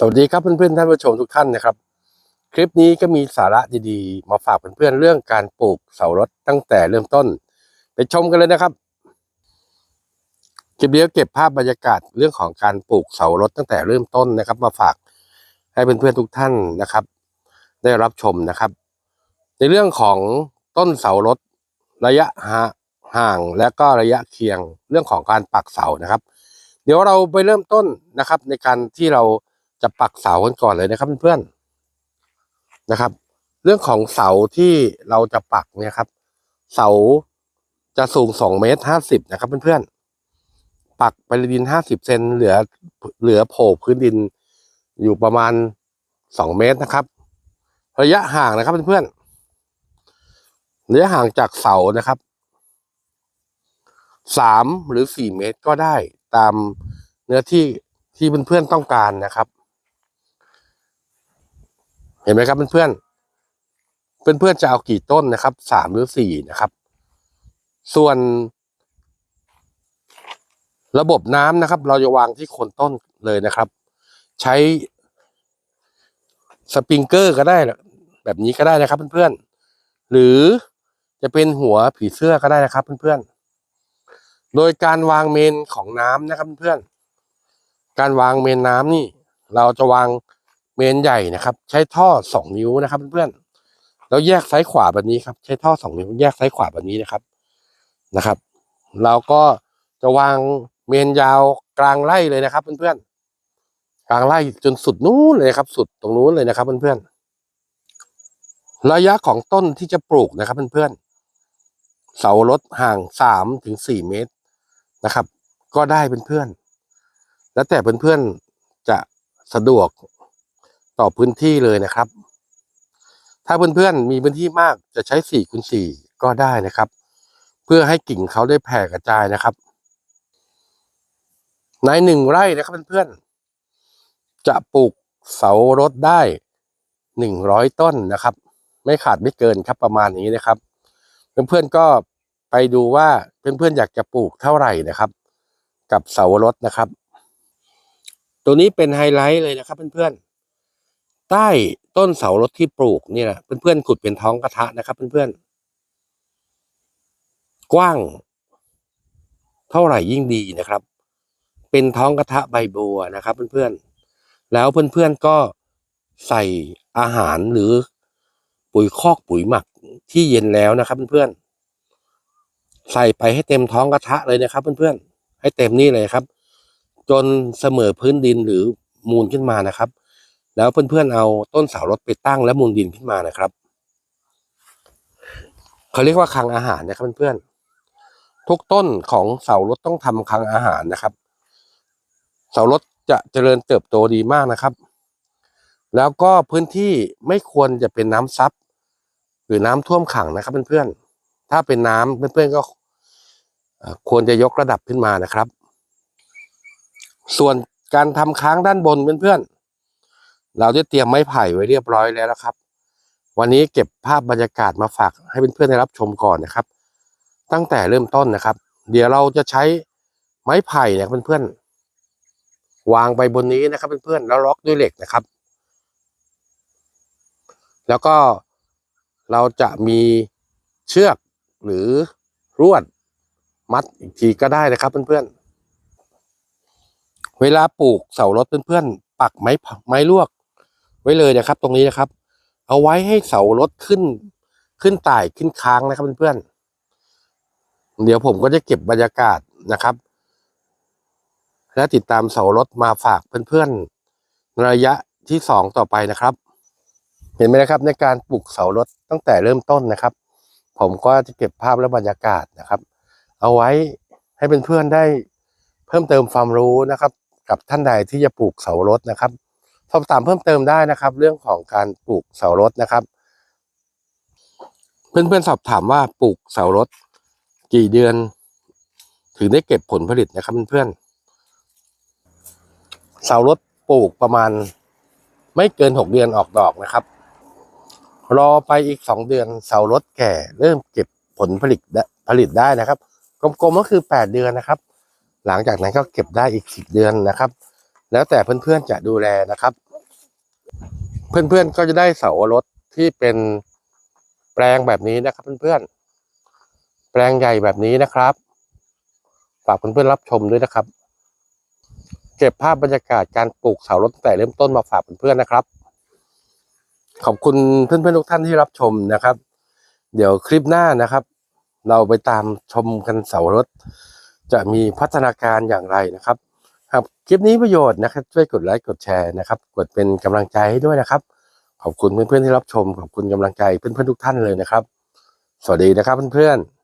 สวัสดีครับเพื่อนๆท่านผู้ชมทุกท่านนะครับ คลิปนี้ก็มีสาระดีๆ มาฝากเพื่อนๆเรื่องการปลูกเสารถตั้งแต่เริ่มต้น ไปชมกันเลยนะครับคลิปนี้ก็เก็บภาพบรรยากาศเรื่องของการปลูกเสารถตั้งแต่เริ่มต้นนะครับ มาฝากให้เพื่อนๆทุกท่านนะครับ ได้รับชมนะครับ ในเรื่องของต้นเสารถระยะห่างและก็ระยะเคียงเรื่องของการปักเสานะครับ เดี๋ยวเราไปเริ่มต้นนะครับ ในการที่เรา จะปักเสากันก่อนเลยนะครับเพื่อนๆนะครับ เรื่องของเสาที่เราจะปักเนี่ยครับ เสาจะสูงสองเมตรห้าสิบนะครับเพื่อนๆปักไปดินห้าสิบเซนเหลือเหลือโผล่พื้นดินอยู่ประมาณสองเมตรนะครับ ระยะห่างนะครับเพื่อนๆระยะห่างจากเสานะครับสามหรือสี่เมตรก็ได้ตามเนื้อที่ที่เพื่อนๆต้องการนะครับ เห็นไหมครับเพื่อนๆเพื่อนๆจะเอากี่ต้นนะครับสามหรือสี่นะครับ ส่วน ระบบน้ำนะครับ เราจะวางที่โคนต้นเลยนะครับ ใช้สปริงเกอร์ก็ได้แบบนี้ก็ได้นะครับ เพื่อนๆหรือจะเป็นหัวผีเสื้อก็ได้นะครับ เพื่อนๆโดยการวางเมนของน้ำนะครับ เพื่อนๆการวางเมนน้ำนี่ เราจะวาง เมนใหญ่นะครับ ใช้ท่อสองนิ้วนะครับเพื่อนๆแล้วแยกซ้ายขวาแบบนี้ครับ ใช้ท่อสองนิ้ว แยกซ้ายขวาแบบนี้นะครับนะครับเราก็จะวางเมนยาวกลางไร่เลยนะครับเพื่อนๆกลางไร่จนสุดนู้นเลยครับ สุดตรงนู้นเลยนะครับเพื่อนๆระยะของต้นที่จะปลูกนะครับเพื่อนๆเสารถห่างสามถึงสี่เมตรนะครับ ก็ได้เพื่อนๆแล้วแต่เพื่อนๆจะสะดวก ต่อพื้นที่เลยนะครับ ถ้าเพื่อนๆมีพื้นที่มากจะใช้สี่คูณสี่ก็ได้นะครับ เพื่อให้กิ่งเขาได้แผ่กระจายนะครับ ในหนึ่งไร่นะครับเพื่อนๆจะปลูกเสารถได้หนึ่งร้อยต้นนะครับ ไม่ขาดไม่เกินครับประมาณนี้นะครับ เพื่อนๆก็ไปดูว่าเพื่อนๆอยากจะปลูกเท่าไหร่นะครับ กับเสารถนะครับ ตัวนี้เป็นไฮไลท์เลยนะครับเพื่อนๆ ใต้ต้นเสารถที่ปลูกนี่ยนะเพื่อนๆขุดเป็นท้องกระทะนะครับ เพื่อนๆกว้าง เท่าไหร่ยิ่งดีนะครับ เป็นท้องกระทะใบบัวนะครับ เพื่อนๆแล้วเพื่อนๆก็ใส่อาหารหรือปุ๋ยคอกปุ๋ยหมักที่เย็นแล้วนะครับ เพื่อนๆใส่ไปให้เต็มท้องกระทะเลยนะครับ เพื่อนๆให้เต็มนี่เลยครับ จนเสมอพื้นดินหรือมูลขึ้นมานะครับ แล้วเพื่อนๆเอาต้นเสารถไปตั้งและมูลดินขึ้นมานะครับเขาเรียกว่าคลังอาหารนะครับเพื่อนๆทุกต้นของเสารถต้องทำคลังอาหารนะครับ เสารถจะเจริญเติบโตดีมากนะครับ แล้วก็พื้นที่ไม่ควรจะเป็นน้ำซับหรือน้ำท่วมขังนะครับเพื่อนๆถ้าเป็นน้ำเพื่อนๆก็ควรจะยกระดับขึ้นมานะครับ ส่วนการทำค้างด้านบนเพื่อนๆ เราได้เตรียมไม้ไผ่ไว้เรียบร้อยแล้วนะครับ วันนี้เก็บภาพบรรยากาศมาฝากให้เพื่อนๆได้รับชมก่อนนะครับ ตั้งแต่เริ่มต้นนะครับ เดี๋ยวเราจะใช้ไม้ไผ่เนี่ยเพื่อนๆวางไปบนนี้นะครับเพื่อนๆแล้วล็อกด้วยเหล็กนะครับ แล้วก็เราจะมีเชือกหรือรวดมัดอีกทีก็ได้นะครับเพื่อนๆเวลาปลูกเสารถเพื่อนๆปักไม้ไม้ลวก ไว้เลยนะครับ ตรงนี้นะครับ เอาไว้ให้เสารถขึ้น ขึ้นไต่ขึ้นค้างนะครับเพื่อนๆเดี๋ยวผมก็จะเก็บบรรยากาศนะครับ และติดตามเสารถมาฝากเพื่อนๆระยะที่สองต่อไปนะครับ เห็นไหมนะครับ ในการปลูกเสารถตั้งแต่เริ่มต้นนะครับ ผมก็จะเก็บภาพและบรรยากาศนะครับ เอาไว้ให้เพื่อนๆได้เพิ่มเติมความรู้นะครับ กับท่านใดที่จะปลูกเสารถนะครับ สอบถามเพิ่มเติมได้นะครับ เรื่องของการปลูกเสารถนะครับ เพื่อนๆสอบถามว่าปลูกเสารถ กี่เดือน ถึงได้เก็บผลผลิตนะครับเพื่อนๆเสารถปลูกประมาณ ไม่เกินหกเดือนออกดอกนะครับ รอไปอีกสองเดือนเสารถแก่ เริ่มเก็บผลผลิตผลิตได้นะครับกลมๆก็คือแปดเดือนนะครับ หลังจากนั้นก็เก็บได้อีกสิบเดือนนะครับ แล้วแต่เพื่อนๆจะดูแลนะครับ เพื่อนๆก็จะได้เสารถที่เป็นแปลงแบบนี้นะครับ เพื่อนๆ แปลงใหญ่แบบนี้นะครับ ฝากเพื่อนๆรับชมด้วยนะครับ เก็บภาพบรรยากาศการปลูกเสารถตั้งแต่เริ่มต้นมาฝากเพื่อนๆนะครับ ขอบคุณเพื่อนๆทุกท่านที่รับชมนะครับ เดี๋ยวคลิปหน้านะครับ เราไปตามชมกันเสารถจะมีพัฒนาการอย่างไรนะครับ ครับคลิปนี้ประโยชน์นะครับ ช่วยกดไลค์กดแชร์นะครับ กดเป็นกำลังใจให้ด้วยนะครับ ขอบคุณเพื่อนๆที่รับชม ขอบคุณกำลังใจเพื่อนๆทุกท่านเลยนะครับ สวัสดีนะครับเพื่อนๆ